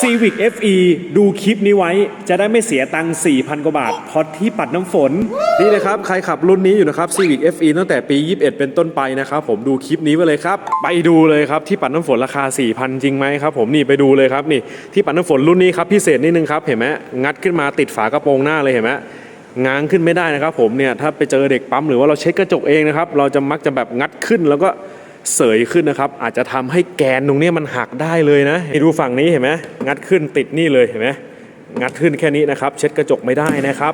Civic FE ดูคลิปนี้ไว้ จะได้ไม่เสียตังค์4,000 กว่าบาทเพราะที่ปัดน้ำฝน นี่นะครับ ใครขับรุ่นนี้อยู่นะครับ Civic FE ตั้งแต่ปี 21 เป็นต้นไปนะครับ ผมดูคลิปนี้ไว้เลยครับ ไปดูเลยครับ ที่ปัดน้ำฝนราคา 4,000 จริงไหมครับ ผมนี่ไปดูเลยครับนี่ ที่ปัดน้ำฝนรุ่นนี้ครับพิเศษนิดนึงครับเห็นไหมงัดขึ้นมาติดฝากระโปรงหน้าเลยเห็นไหมง้างขึ้นไม่ได้นะครับ ผมเนี่ยถ้าไปเจอเด็กปั๊มหรือว่าเราเช็ดกระจกเองนะครับเราจะมักจะแบบงัดขึ้นแล้วก็ เสยขึ้นนะครับ อาจจะทำให้แกนตรงเนี้ยมันหักได้เลยนะนี่ดูฝั่งนี้เห็นไหมงัดขึ้นติดนี่เลยเห็นไหมงัดขึ้นแค่นี้นะครับ เช็ดกระจกไม่ได้นะครับ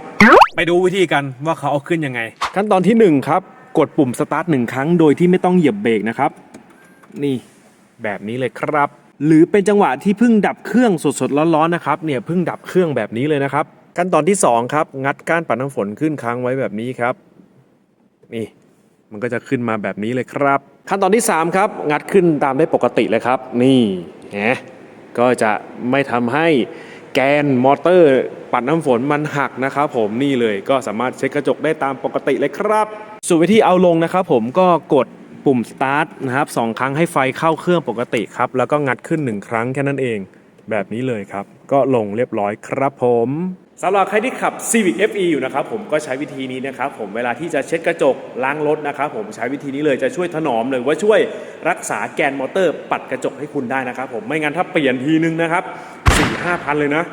ไปดูวิธีกันว่าเขาเอาขึ้นยังไง ขั้นตอนที่หนึ่งครับ กดปุ่มสตาร์ทหนึ่งครั้งโดยที่ไม่ต้องเหยียบเบรกนะครับ นี่แบบนี้เลยครับ หรือเป็นจังหวะที่เพิ่งดับเครื่องสดๆร้อนๆนะครับเนี่ยเพิ่งดับเครื่องแบบนี้เลยนะครับขั้นตอนที่สองครับ งัดก้านปัดน้ำฝนขึ้นค้างไว้แบบนี้ครับ นี่ มันก็จะขึ้นมาแบบนี้เลยครับ ขั้นตอนที่ 3 ครับ งัดขึ้นตามได้ปกติเลยครับ นี่แหมก็จะไม่ทำให้แกนมอเตอร์ ปัดน้ำฝนมันหักนะครับผมนี่เลยก็สามารถเช็ดกระจกได้ตามปกติเลยครับ ส่วนวิธีเอาลงนะครับผมก็กดปุ่ม start นะครับสองครั้งให้ไฟเข้าเครื่องปกติครับ แล้วก็งัดขึ้น 1 ครั้งแค่นั้นเอง แบบนี้เลยครับ ก็ลงเรียบร้อยครับผม สำหรับใครที่ขับ Civic FE อยู่นะครับผมก็ใช้วิธีนี้นะครับผมเวลาที่จะเช็ดกระจกล้างรถนะครับผมใช้วิธีนี้เลยจะช่วยถนอมหรือว่าช่วยรักษาแกนมอเตอร์ปัดกระจกให้คุณได้นะครับผมไม่งั้นถ้าเปลี่ยนทีนึงนะครับ4 5พันเลยนะ